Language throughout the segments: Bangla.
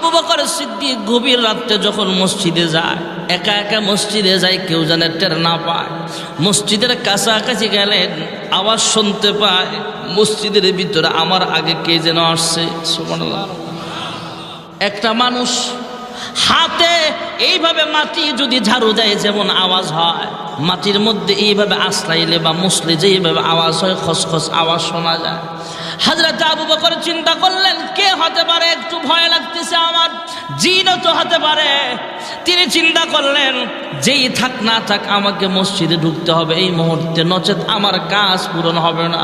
আবু বকর সিদ্দিক গভীর রাত্রে যখন মসজিদে যায়, একা একা মসজিদে যায়, কেউ যেন টের না পায়। মসজিদের কাছাকাছি গেলেন আওয়াজ শুনতে পায়, মসজিদের ভিতরে আমার আগে কে যেন আসছে? একটা মানুষ হাতে এইভাবে মাটি যদি ঝাড়ু দেয়, যেমন আওয়াজ হয়, মাটির মধ্যে এইভাবে আশ্রাইলে বা মুসলে যে এইভাবে আওয়াজ হয়, খসখস আওয়াজ শোনা যায়। হাজরত আবু বকর চিন্তা করলেন, কে হতে পারে? একটু ভয় লাগতেছে জিনও তো হতে পারে। তিনি চিন্তা করলেন, যেই থাক না থাক, আমাকে মসজিদে ঢুকতে হবে। এই মুহূর্তে নচেত আমার কাজ পূরণ হবে না।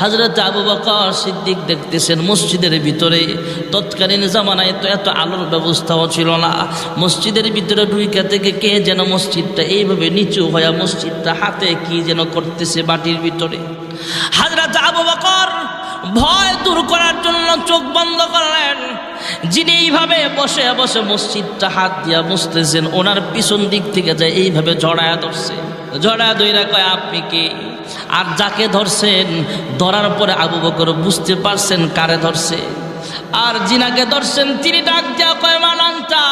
হাজরত আবু বকর সিদ্দিক দেখতেছেন মসজিদের ভিতরে। তৎকালীন জামানায় তো এত আলোর ব্যবস্থাও ছিল না। মসজিদের ভিতরে ঢুইকা থেকে কে যেন মসজিদটা এইভাবে নিচু হয়ে মসজিদটা হাতে কি যেন করতেছে বাটির ভিতরে। হাজরত আবু বকর ভয় দূর করার জন্য চোখ বন্ধ করলেন। যিনি এইভাবে বসে বসে মসজিদটা হাত দিয়া মুছতেছেন, ওনার পিছন দিক থেকে যায় এইভাবে জড়ায়া ধরছে। জড়ায়া দইরা কয়, আপনি কি? আর যাকে ধরছেন, ধরার পরে আবু বকর বুঝতে পারছেন কারে ধরছে। আর জিনাকে ধরছেন, তিনি ডাক দেওয়া কয় মানান্তা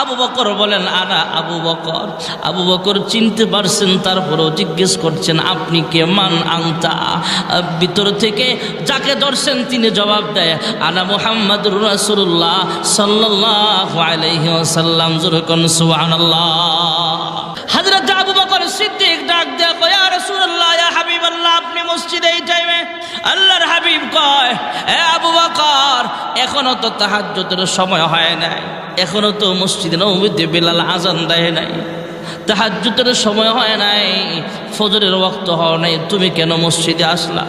আবু বকর বলেন আনা আবু বকর। আবু বকর চিনতে পারছেন, তারপরেও জিজ্ঞেস করছেন, আপনি কে? মান আংতা ভিতর থেকে যাকে ধরছেন, তিনি জবাব দেয়, আনা মোহাম্মদ রাসুল্লাহ সাল্লাহ আলাইহি ওয়াসাল্লাম। জুরকন সুবহানাল্লাহ। আল্লাহর হাবিব কয়, এ আবু বকর, এখনও তো তাহাজ্জুদের সময় হয় নাই। এখনও তো মসজিদে নবীতে বিলাল আজান দেয় নাই। তাহাজ্জুদের সময় হয় নাই। ফজরের ওয়াক্ত হওয়া নাই। তুমি কেন মসজিদে আসলা?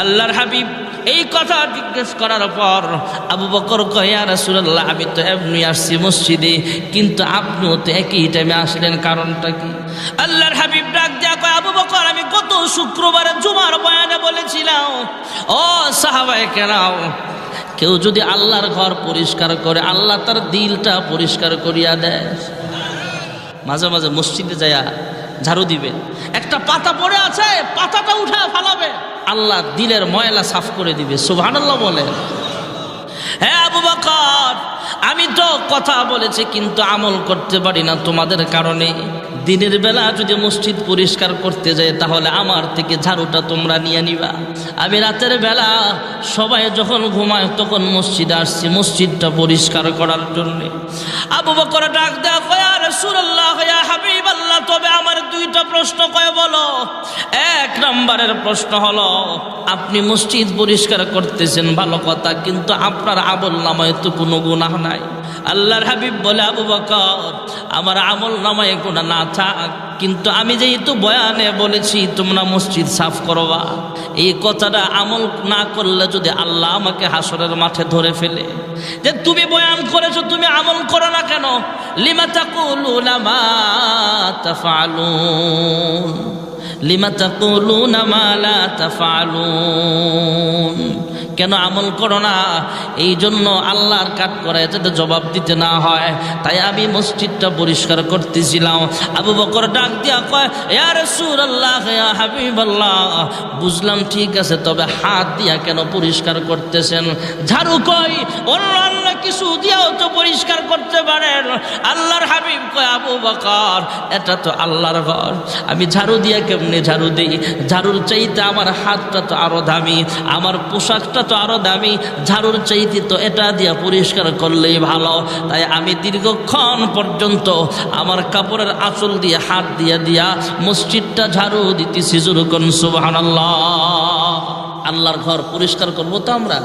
আল্লাহর হাবিব এই কথা জিজ্ঞেস করার পর আবু বকর কয়া রাসুল্লাহ আমি তো এমনি আসছি মসজিদে, কিন্তু আপনিও তো একই টাইমে আসলেন, কারণটা কি? আল্লাহর হাবিব ডাক দেয়া কয়, আবু বকর, আমি শুক্রবারে জুমার বয়ানে বলেছিলাম, ও সাহাবায় কেনাও কেউ যদি আল্লাহর ঘর পরিষ্কার করে, আল্লাহ তার দিলটা পরিষ্কার করিয়া দেয়। মাঝে মাঝে মসজিদে যায়া ঝাড়ু দিবে। একটা পাতা পড়ে আছে, পাতাটা উঠা ফালাবে। আল্লাহ দিলের ময়লা সাফ করে দিবে, সুবহানাল্লাহ বলে। হ্যাঁ আবু বকর, আমি তো কথা বলেছি, কিন্তু আমল করতে পারি না তোমাদের কারণে। দিনের বেলা যদি মসজিদ পরিষ্কার করতে যায়, তাহলে আমার থেকে ঝাড়ুটা তোমরা নিয়ে নিবা। আমি রাতের বেলা সবাই যখন ঘুমায়, তখন মসজিদ আসছি মসজিদটা পরিষ্কার করার জন্য। আবু বকর ডাক দেয়া ইয়া হাবিবাল্লাহ, তবে আমার দুইটা প্রশ্ন কয়, বলো। এক নম্বরের প্রশ্ন হলো, আপনি মসজিদ পরিষ্কার করতেছেন ভালো কথা, কিন্তু আপনার আমল নামায় তো কোনো গুণাহ নাই। আল্লাহর হাবিব বলে, আবু বকর, আমার আমল নামায় গুণা না থাক, কিন্তু আমি যেহেতু বয়ানে বলেছি, তোমরা মসজিদ সাফ করবা। এই কথাটা আমল না করলে যদি আল্লাহ আমাকে হাসরের মাঠে ধরে ফেলে। যে তুমি বয়ান করেছ, তুমি আমল করো না কেন? লিমা তাকুলুনা কেন আমল করো না? এই জন্য আল্লাহর কাট করে যাতে জবাব দিতে না হয়। তাই আমি মসজিদটা পরিষ্কার করতেছিলাম। আবু বকর ডাক দিয়া কয়, ইয়া রাসূলুল্লাহ, ইয়া হাবিবাল্লাহ। বুঝলাম, ঠিক আছে, তবে হাত দিয়া কেন পরিষ্কার করতেছেন? ঝাড়ু কই? অন্য কিছু দিয়াও তো পরিষ্কার করতে পারেন। আল্লাহর হাবিব কয়, আবু বকর, এটা তো আল্লাহর ঘর। আমি ঝাড়ু দিয়া কেমনে ঝাড়ু দিই? ঝাড়ুর চাইতে আমার হাতটা তো আরও দামি। আমার পোশাকটা তো আরও দামি। ঝাড়ুর চাইতে তো এটা দিয়া পরিষ্কার করলেই ভালো। তাই আমি দীর্ঘক্ষণ পর্যন্ত আমার কাপড়ের আঁচল দিয়ে, হাত দিয়া দিয়া মসজিদটা ঝাড়ু দিতেছি জুরুকন সুবাহান আল্লাহর ঘর পরিষ্কার করব তো আমরা।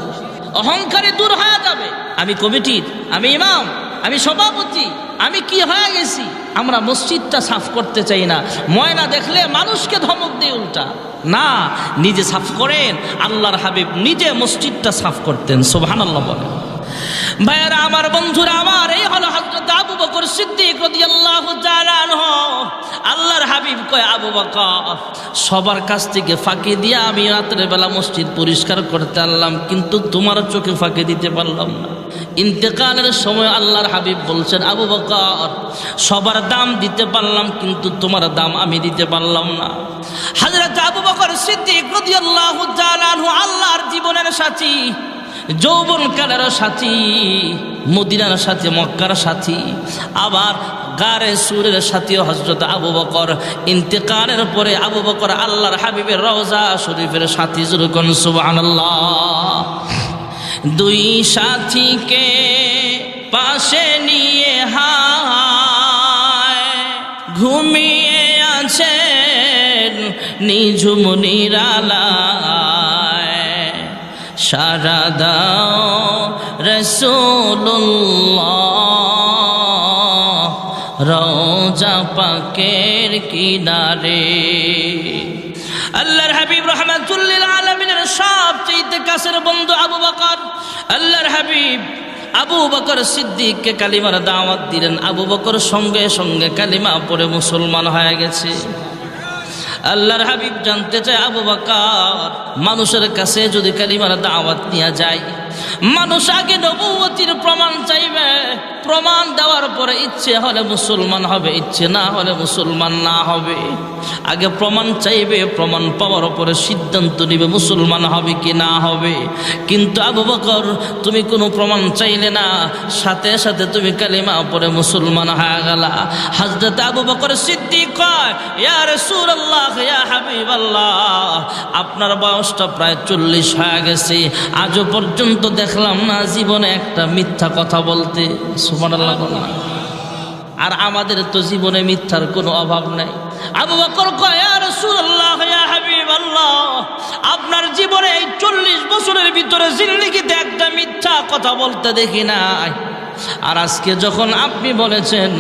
অহংকারে দূর হয়ে যাবে। আমি কমিটির, আমি ইমাম, আমি সভাপতি, আমি কি হয়ে গেছি? আমরা মসজিদটা সাফ করতে চাই না। ময়না দেখলে মানুষকে ধমক দিয়ে উল্টা। না, নিজে সাফ করেন, আল্লাহর হাবিব নিজে মসজিদটা সাফ করতেন সোভান আল্লাহ বলেন। ভাইয়ারা, আমার বন্ধুরা, আমার এই হলো হজরত আবু বকর সিদ্দিক রাদিয়াল্লাহু তাআলা আল্লাহর হাবিব কয়, আবু বকর, সবার কাছ থেকে ফাঁকি দিয়ে আমি রাতের বেলা মসজিদ পরিষ্কার করতে আনলাম, কিন্তু তোমার চোখে ফাঁকি দিতে পারলাম না। ইন্তেকালের সময় আল্লাহর হাবিব বলছেন, আবু বকর, সবার দাম দিতে পারলাম, কিন্তু তোমার দাম আমি দিতে পারলাম না। হাজরত আবু বকর সিদ্দিক রাদিয়াল্লাহু আল্লাহর জীবনের সাথী যৌবন কালের সাথী, মদিনার সাথে, মক্কার সাথী, আবার গারে সুরের সাথীও হজরত আবু বকর। ইন্তেকালের পরে আবু বকর আল্লাহর হাবিবের রওজা শরীফের সাথী জুরুকন সুবহানাল্লাহ। দুই সাথীকে পাশে নিয়ে হায়। ঘুমিয়ে আছেন নিঝুম নিরালায়। সারা দাও পাকের কিনারে। আল্লাহর হাবিব রহমাতুল্লিল সবচেয়ে কাছের বন্ধু আবু বকর। আল্লাহর হাবিব আবু বকর সিদ্দিককে কালিমার দাওয়াত দিলেন। আবু বকর সঙ্গে সঙ্গে কালিমা পরে মুসলমান হয়ে গেছে। আল্লাহর হাবিব জানতে চায় আবু বকর, মানুষের কাছে যদি কালিমার দাওয়াত নিয়ে যায়, মানুষ আগে নবুয়তির প্রমাণ চাইবে। প্রমাণ দেওয়ার পরে ইচ্ছে হলে মুসলমান হবে, ইচ্ছে না হলে মুসলমান না হবে। আগে প্রমাণ চাইবে, প্রমাণ পাওয়ার পরে সিদ্ধান্ত নিবে মুসলমান হবে কি না হবে। কিন্তু আবু বকর, তুমি কোনো প্রমাণ চাইলে না, সাথে সাথে তুমি কালিমা পরে মুসলমান হয়ে গেলা। হাজরত আবু বকর কয়, ইয়া আপনার বয়সটা প্রায় চল্লিশ হয়ে গেছে। আজও পর্যন্ত দেখলাম না জীবনে একটা মিথ্যা কথা বলতে। সুবহানাল্লাহ বললাম আর আমাদের তো জীবনে মিথ্যার কোনো অভাব নাই। আবু বকর আপনার জীবনে এই চল্লিশ বছরের ভিতরে জিন্দেগিতে একটা মিথ্যা কথা বলতে দেখি নাই। আর আজকে যখন আপনি বলেছেন,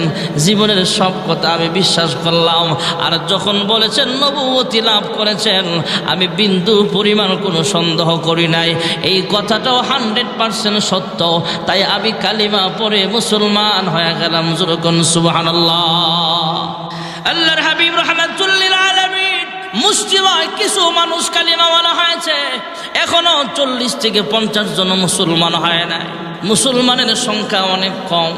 জীবনের সব কথা আমি বিশ্বাস করলাম, আর যখন বলেছেন নবুয়তি লাভ করেছেন, আমি বিন্দু পরিমাণ কোনো সন্দেহ করি নাই। এই কথাটাও হান্ড্রেড পার্সেন্ট সত্য। তাই আমি কালিমা পরে মুসলমান হয়ে গেলাম যেরকম সুবহানাল্লাহ। আল্লাহর হাবিব রহমাতুল্লিল আলামিন মুসলিমায় কিছু মানুষ কালিমাওয়ালা হয়েছে। এখনও চল্লিশ থেকে পঞ্চাশ জন মুসলমান হয় নাই। মুসলমানের সংখ্যা অনেক কম।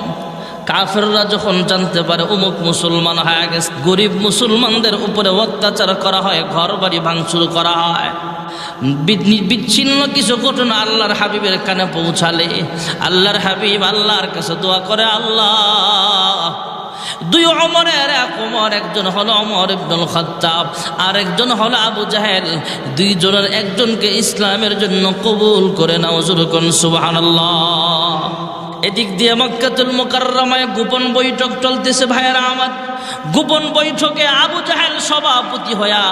কাফেররা যখন জানতে পারে অমুক মুসলমান হয়ে গেছে, গরিব মুসলমানদের উপরে অত্যাচার করা হয় ঘর বাড়ি ভাঙচুর করা হয়। বিচ্ছিন্ন কিছু ঘটনা আল্লাহর হাবিবের কানে পৌঁছালে, আল্লাহর হাবিব আল্লাহর কাছে দোয়া করে, আল্লাহ দুই অমরের এক অমর একজন হলো অমর ইবনুল খাত্তাব আর একজন হলো আবু জাহেল। দুইজনের একজনকে ইসলামের জন্য কবুল করে নাও জুরুকুন সুবহানাল্লাহ। এদিক দিয়ে মক্কাতুল মুকাররমায় গোপন বৈঠক চলতেছে ভাইয়েরা আমার। গোপন বৈঠকে আবু জাহেল সভাপতি হয়া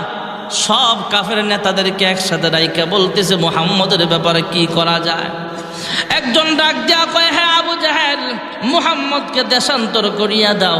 সব কাফের নেতাদেরকে একসাথে রাইকা বলতেছে, মুহাম্মদের ব্যাপারে কি করা যায়? একজন ডাক দেয়া কয় হ্যাঁ আবু জাহেল, মুহাম্মদকে দেশান্তর করিয়া দাও।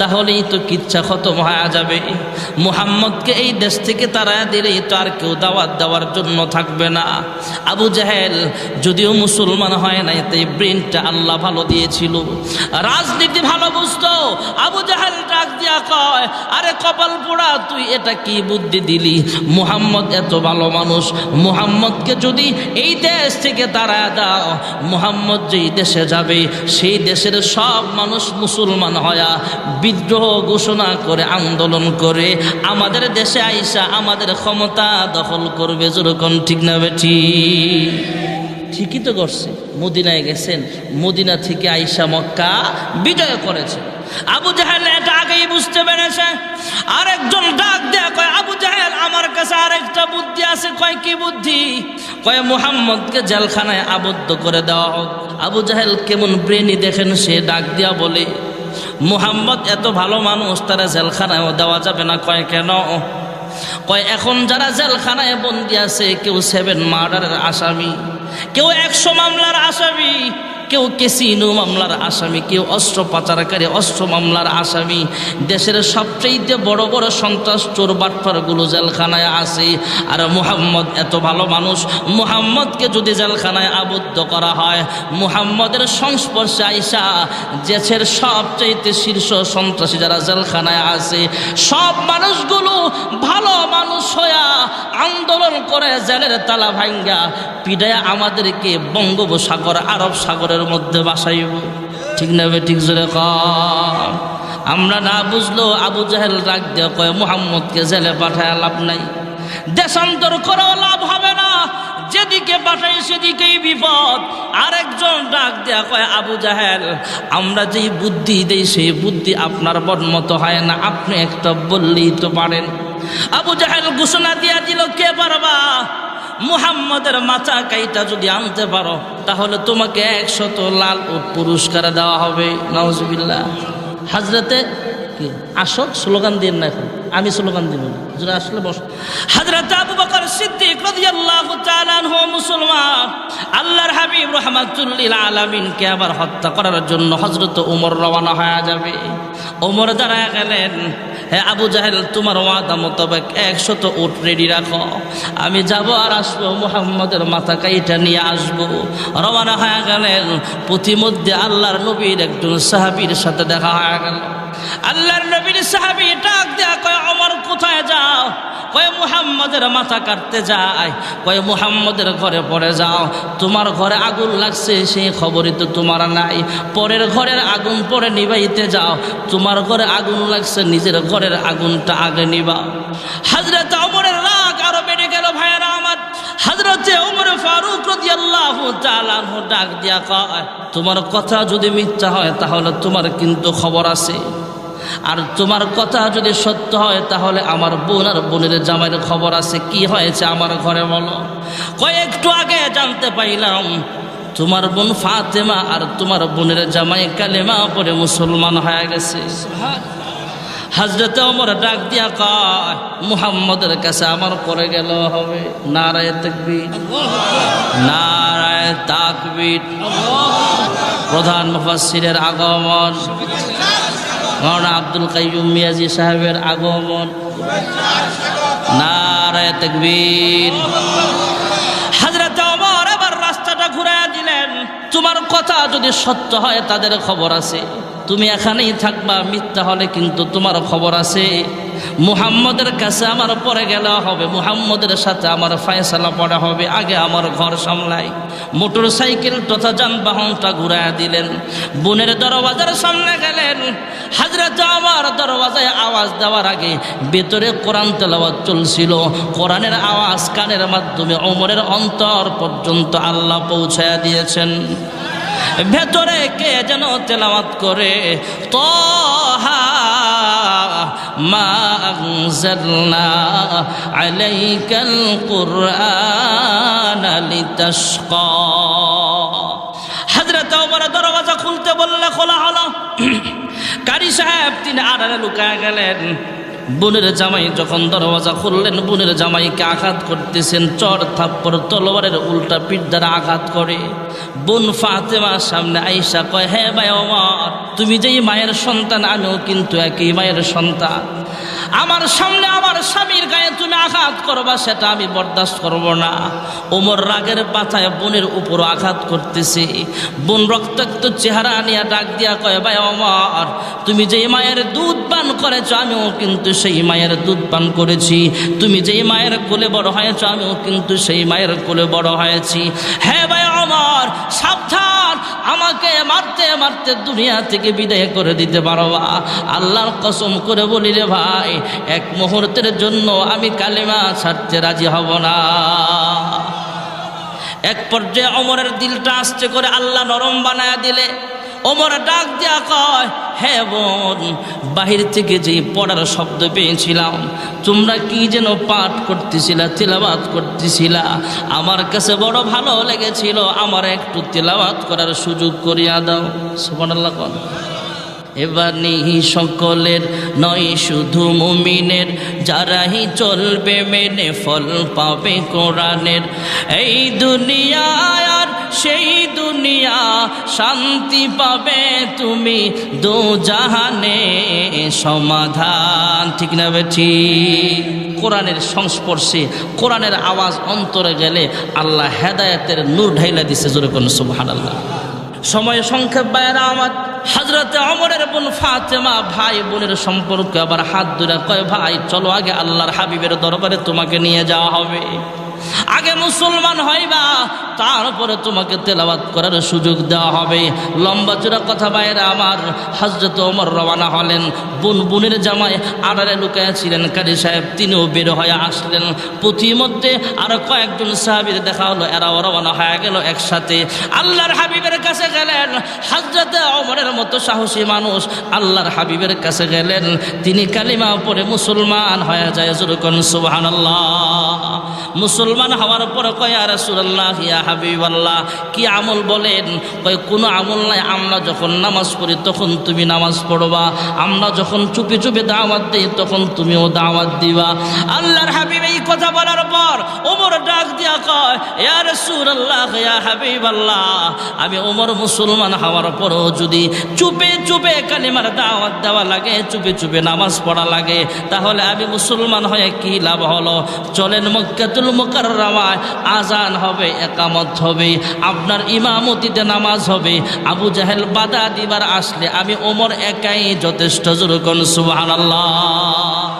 তাহলেই তো কিচ্ছা খতম হয়ে যাবে। মুহাম্মদকে এই দেশ থেকে তারা দিলেই তো আর কেউ দাওয়াত দেওয়ার জন্য থাকবে না। আবু জাহেল যদিও মুসলমান হয় নাই, তাই ব্রেনটা আল্লাহ ভালো দিয়েছিল। রাজনীতি ভালো বুঝতো, আবু জাহেল ডাক দিয়া কয়, আরে কপাল পোড়া, তুই এটা কি বুদ্ধি দিলি? মুহাম্মদ এত ভালো মানুষ, মুহাম্মদকে যদি এই দেশ থেকে তারা দাও, মুহাম্মদ যেই দেশে যাবে, সেই দেশের সব মানুষ মুসলমান হয়া বিদ্রোহ ঘোষণা করে, আন্দোলন করে, আমাদের দেশে আইসা আমাদের ক্ষমতা দখল করবে যেরকম ঠিক না বেঠি ঠিকই তো করছে। মদিনায় গেছেন, মদিনা থেকে আইসা মক্কা বিজয় করেছে। আবু জাহেল এটা আগেই বুঝতে পেরেছে। আরেকজন ডাক দেয়া কয়, আবু জাহেল, আমার কাছে আরেকটা বুদ্ধি আছে। কয়, কি বুদ্ধি? কয়, মুহাম্মদকে জেলখানায় আবদ্ধ করে দেওয়া হোক। আবু জাহেল কেমন ব্রেনি দেখেন, সে ডাক দিয়া বলে মুহাম্মদ এত ভালো মানুষ, তারা জেলখানায়ও দেওয়া যাবে না। কয় কেন? কয়, এখন যারা জেলখানায় বন্দি আছে, কেউ সেভেন মার্ডারের আসামি, কেউ একশো মামলার আসামি কেউ কেসিনো মামলার আসামি, কেউ অস্ত্র পাচারকারী, অস্ত্র মামলার আসামি। দেশের সবচেয়ে বড় বড় সন্ত্রাস চোর বাটফারগুলো জেলখানায় আছে। আর মুহাম্মদ এত ভালো মানুষ, মুহাম্মদকে যদি জেলখানায় আবদ্ধ করা হয়, মুহাম্মদের সংস্পর্শে আইসা দেশের সবচাইতে শীর্ষ সন্ত্রাসী যারা জেলখানায় আছে, সব মানুষগুলো ভালো মানুষ হইয়া আন্দোলন করে জেলের তালা ভাঙ্গা পিডায় আমাদেরকে বঙ্গোপসাগর, আরব সাগরের মধ্যে বাসাইব। ঠিক না ঠিক জোরে ক। আমরা না বুঝলো আবু জাহেল রাগ দিয়ে কয়, মুহাম্মদকে জেলে পাঠায় লাভ নাই। দেশান্তর করেও লাভ হবে না। যেদিকে যেদিকে পাঠাই সেদিকেই বিপদ। আরেকজন ডাক দেয়া কয়, আবু জাহেল, আমরা যেই বুদ্ধি দেই, সেই বুদ্ধি আপনার মতো হয় না। আপনি একটা বললেই তো পারেন। আবু জাহেল ঘোষণা দিয়া দিল, কে পারবা? মুহাম্মদের মাথা কাইটা যদি আনতে পারো, তাহলে তোমাকে একশত লাল উট পুরস্কার দেওয়া হবে। নওয়াজবিল্লাহ হাজরাতে কি? আসো, স্লোগান দিন না এখন। আমি স্লোগান দিব না। আসলে বস। হাজরাতে আবু বকর সিদ্দিক রাদিয়াল্লাহু তাআলা আনহু মুসলমান। আল্লাহর হাবিব রাহমাতুল্লিল আলামিনকে আবার হত্যা করার জন্য হযরত ওমর রওনা হয়ে যাবে। ওমর দাঁড়ায় গেলেন হ্যাঁ আবু জাহেল, তোমার ওয়াদা মোতাবেক একশত উঠ রেডি রাখো। আমি যাব আর আসব, মোহাম্মদের মাথা কাইটা নিয়ে আসব। রওনা হয়ে গেলেন প্রতিমধ্যে আল্লাহর নবীর একজন সাহাবির সাথে দেখা হয়ে গেল। আল্লাহর নবীর সাহাবি ডাক দেয়া কয় আমার কোথায় যাও? কয় মুহাম্মদের মাথা কাটতে যায়, কয় মুহাম্মদের ঘরে পড়ে যাও। তোমার ঘরে আগুন লাগছে, সেই খবরই তো তোমার নাই। পরের ঘরের আগুন পরে নিবাইতে যাও। তোমার ঘরে আগুন লাগছে, নিজের ঘরের আগুনটা আগে নিবা হাজরত অমরের রাগ আরও বেড়ে গেল, ভাইয়েরা আমার। হাজরতে ওমর ফারুক রাদিয়াল্লাহু তাআলা ডাক দিয়া কয়, তোমার কথা যদি মিথ্যা হয়, তাহলে তোমার কিন্তু খবর আছে। আর তোমার কথা যদি সত্য হয়, তাহলে আমার বোন আর বোনের জামাইয়ের খবর আছে। কি হয়েছে আমার ঘরে বলো। কয়েকটু আগে জানতে পাইলাম, তোমার বোন ফাতেমা আর তোমার বোনের জামাই কালেমা পরে মুসলমান হয়ে গেছে। হাজরতে ওমর ডাক দিয়া কয়, মুহাম্মদের কাছে আমার পরে গেল হবে। নারায় তাকবীর। নারায় তাকবীর। প্রধান মুফাসসিরের আগমন। মৌলানা আব্দুল কাইয়ুম মিয়াজি সাহেবের আগমন। নারায় তাকবীর। হাজরত ওমর আবার রাস্তাটা ঘুরাইয়া দিলেন। তোমার কথা যদি সত্য হয়, তাদের খবর আছে। তুমি এখানেই থাকবা, মিথ্যা হলে কিন্তু তোমার খবর আছে। মুহাম্মদের কাছে আমার পরে গেলে হবে, মুহাম্মদের সাথে আমার ফায়সালা পড়া হবে, আগে আমার ঘর সামলাই। মোটর সাইকেল তথা যানবাহনটা ঘুরাইয়া দিলেন। বোনের দরওয়াজার সামনে গেলেন। হাজরত আমার দরওয়াজায় আওয়াজ দেওয়ার আগে ভেতরে কোরআন তেলাওয়াত চলছিল। কোরআনের আওয়াজ কানের মাধ্যমে অমরের অন্তর পর্যন্ত আল্লাহ পৌঁছায়া দিয়েছেন। ভেতরে কে যেন তেলাওয়াত করে, তহা মা আনজালনা আলাইকাল কুরআন লিতাশকা। হযরত ওমর দরওয়াজা খুলতে বললে খোলা হলো। কারি সাহেব তিনি আড়ালে লুকায় গেলেন। বোনের জামাই যখন দরওয়াজা খুললেন, বোনের জামাইকে আঘাত করতেছেন, চর থাপ্পর তলোয়ারের উল্টা পিঠ দ্বারা আঘাত করে। বোন ফাতেমার সামনে আইসা কয় হ্যাঁ ভাই আমার তুমি যেই মায়ের সন্তান, আমিও কিন্তু একই মায়ের সন্তান। আমার সামনে আমার স্বামীর গায়ে তুমি আঘাত করবা, সেটা আমি বরদাস্ত করব না। ওমর রাগের পাথায় বোনের উপর আঘাত করতেছে। বোন রক্তাক্ত চেহারা নিয়ে ডাক দিয়া কয়, ভাই আমার তুমি যেই মায়ের দুধ পান করেছ, আমিও কিন্তু সেই মায়ের দুধ পান করেছি। তুমি যেই মায়ের কোলে বড় হয়েছ, আমিও কিন্তু সেই মায়ের কোলে বড় হয়েছি। হ্যাঁ ভাই সাবধান আমাকে মারতে মারতে দুনিয়া থেকে বিদায় করে দিতে পারবা আল্লাহর কসম করে বলি রে ভাই, এক মুহূর্তের জন্য আমি কালিমা ছাড়তে রাজি হব না। এক পর্যায়ে অমরের দিলটা আসতে করে আল্লাহ নরম বানায় দিলে। ওমর ডাক দেওয়া কয়, হে বোন, বাহির থেকে যে পড়ার শব্দ পেয়েছিলাম, তোমরা কি যেন পাঠ করতেছিলা তেলাবাত করতেছিলা? আমার কাছে বড় ভালো লেগেছিল, আমার একটু তেলাবাত করার সুযোগ করিয়া দাও। সুবহানাল্লাহ কোন। এবার নিহি সকলের নয়, শুধু মুমিনের। যারাই চলবে মেনে ফল পাবে কোরআনের। এই দুনিয়ায় আর সেই দুনিয়া শান্তি পাবে তুমি দু জাহানে সমাধান। ঠিক না বেঠি? কোরআনের সংস্পর্শে, কোরআনের আওয়াজ অন্তরে গেলে আল্লাহ হেদায়েতের নূর ঢাইলা দিছে, জোরে কোন সুবহানাল্লাহ। সময় সংক্ষেপ বায়রা আমার হাজরতে অমরের বোন ফাতেমা ভাই বোনের সম্পর্কে আবার হাত ধরে কয়, ভাই, চলো আগে আল্লাহর হাবিবের দরবারে তোমাকে নিয়ে যাওয়া হবে। আগে মুসলমান হইবা তারপরে তোমাকে তেলাওয়াত করার সুযোগ দেওয়া হবে। লম্বা চূড়া কথা বাইরে আমার হজরত ওমর রওয়ানা হলেন। বোন বোনের জামায় আড়ারে লুকায়া ছিলেন কারি সাহেব, তিনিও বের হয়ে আসলেন। মধ্যে আরও কয়েকজন সাহাবির দেখা হলো, এরাও রওনা হয়ে গেল একসাথে। আল্লাহর হাবিবের কাছে গেলেন হজরত ওমরের মতো সাহসী মানুষ আল্লাহর হাবিবের কাছে গেলেন। তিনি কালিমা পরে মুসলমান হয়ে যায় যেরকম সুবহান মুসলমান হওয়ার পর কয় ইয়া হাবিব আল্লাহ কি আমল বলেন? কোনো আমল নাই, আমরা যখন নামাজ পড়ি তখন তুমি নামাজ পড়বা, আমরা যখন চুপি চুপে দাওয়াত দিই তখন তুমিও দাওয়াত দিবা। আল্লাহর হাবিব এই কথা বলার পর ওমর ডাক দিয়া কয়, ইয়া রাসূলুল্লাহ, ইয়া হাবিব আল্লাহ আমি ওমর মুসলমান হওয়ার পরও যদি চুপে চুপে কালিমার দাওয়াত দেওয়া লাগে, চুপে চুপে নামাজ পড়া লাগে, তাহলে আমি মুসলমান হয়ে কি লাভ হলো? চলেন মক্কাতুল মুকাররমায়, আজান হবে একামত হবে, আপনার ইমামতিতে নামাজ হবে। আবু জাহেল বাধা দিবার আসলে আমি ওমর একাই যথেষ্ট জোরকন সুবহানাল্লাহ।